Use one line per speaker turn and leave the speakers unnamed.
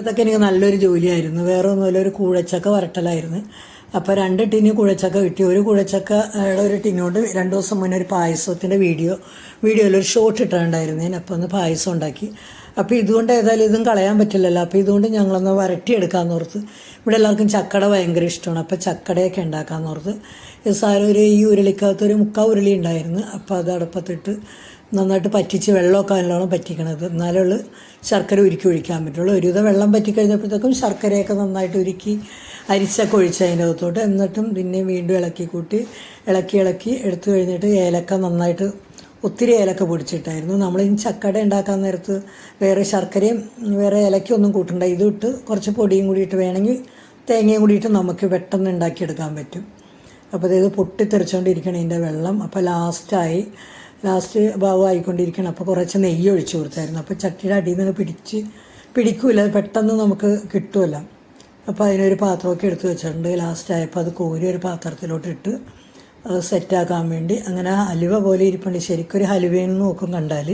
ഇതൊക്കെ എനിക്ക് നല്ലൊരു ജോലിയായിരുന്നു. വേറെ ഒന്നുമില്ല ഒരു കൂഴച്ചക്ക വരട്ടലായിരുന്നു. അപ്പോൾ രണ്ട് ടിന് കുഴച്ചക്ക കിട്ടി. ഒരു കുഴച്ചക്കയുടെ ഒരു ടിന്നോട് രണ്ട് ദിവസം മുന്നേ ഒരു പായസത്തിന്റെ വീഡിയോ വീഡിയോയിൽ ഒരു ഷോട്ട് ഇട്ടിട്ടുണ്ടായിരുന്നു. ഞാൻ അപ്പോൾ ഒന്ന് പായസം ഉണ്ടാക്കി. അപ്പോൾ ഇതുകൊണ്ട് ഏതായാലും ഇതും കളയാൻ പറ്റില്ലല്ലോ. അപ്പോൾ ഇതുകൊണ്ട് ഞങ്ങളൊന്ന് വരട്ടിയെടുക്കാമെന്ന് ഓർത്ത്. ഇവിടെ എല്ലാവർക്കും ചക്കട ഭയങ്കര ഇഷ്ടമാണ്. അപ്പോൾ ചക്കടയൊക്കെ ഉണ്ടാക്കാമെന്ന് ഓർത്ത്. സാരം ഒരു ഈ ഉരുളിക്കകത്ത് ഒരു മുക്കാ ഉരുളി ഉണ്ടായിരുന്നു. അപ്പോൾ അത് അടുപ്പത്തിട്ട് നന്നായിട്ട് പറ്റിച്ച് വെള്ളമൊക്കെ നല്ലോണം പറ്റിക്കണത്. എന്നാലേ ഉള്ളൂ ശർക്കര ഉരുക്കി ഒഴിക്കാൻ പറ്റുള്ളൂ. ഒരുവിധം വെള്ളം പറ്റിക്കഴിഞ്ഞപ്പോഴത്തേക്കും ശർക്കരയൊക്കെ നന്നായിട്ട് ഉരുക്കി അരിച്ചൊക്കെ ഒഴിച്ച് അതിന്റെ അകത്തോട്ട്. എന്നിട്ടും പിന്നെ വീണ്ടും ഇളക്കി കൂട്ടി ഇളക്കി ഇളക്കി എടുത്തു കഴിഞ്ഞിട്ട് ഏലക്ക നന്നായിട്ട് ഒത്തിരി ഏലക്ക പൊടിച്ചിട്ടായിരുന്നു. നമ്മൾ ഈ ചക്കട ഉണ്ടാക്കാൻ നേരത്ത് വേറെ ശർക്കരയും വേറെ ഏലക്കൊന്നും കൂട്ടണ്ട. ഇതും ഇട്ട് കുറച്ച് പൊടിയും കൂടിയിട്ട് വേണമെങ്കിൽ തേങ്ങയും കൂടിയിട്ട് നമുക്ക് പെട്ടെന്ന് ഉണ്ടാക്കിയെടുക്കാൻ പറ്റും. അപ്പോൾ ഇത് പൊട്ടിത്തെറിച്ചുകൊണ്ടിരിക്കണം ഇതിന്റെ വെള്ളം. അപ്പോൾ ലാസ്റ്റായി ലാസ്റ്റ് ഭാവം ആയിക്കൊണ്ടിരിക്കണം. അപ്പോൾ കുറച്ച് നെയ്യ് ഒഴിച്ചു കൊടുത്തായിരുന്നു. അപ്പോൾ ചട്ടിയുടെ അടിയിൽ നിന്ന് പിടിച്ച് പിടിക്കൂല. പെട്ടെന്ന് നമുക്ക് കിട്ടുമല്ലോ. അപ്പോൾ അതിനൊരു പാത്രമൊക്കെ എടുത്ത് വെച്ചിട്ടുണ്ട് ലാസ്റ്റ് ആയപ്പോൾ അത് കോരി ഒരു പാത്രത്തിലോട്ട് ഇട്ട് സെറ്റാക്കാൻ വേണ്ടി അങ്ങനെ ഹലുവ പോലെ ഇരിപ്പുണ്ട്. ശരിക്കൊരു ഹലുവയെന്ന് നോക്കും കണ്ടാൽ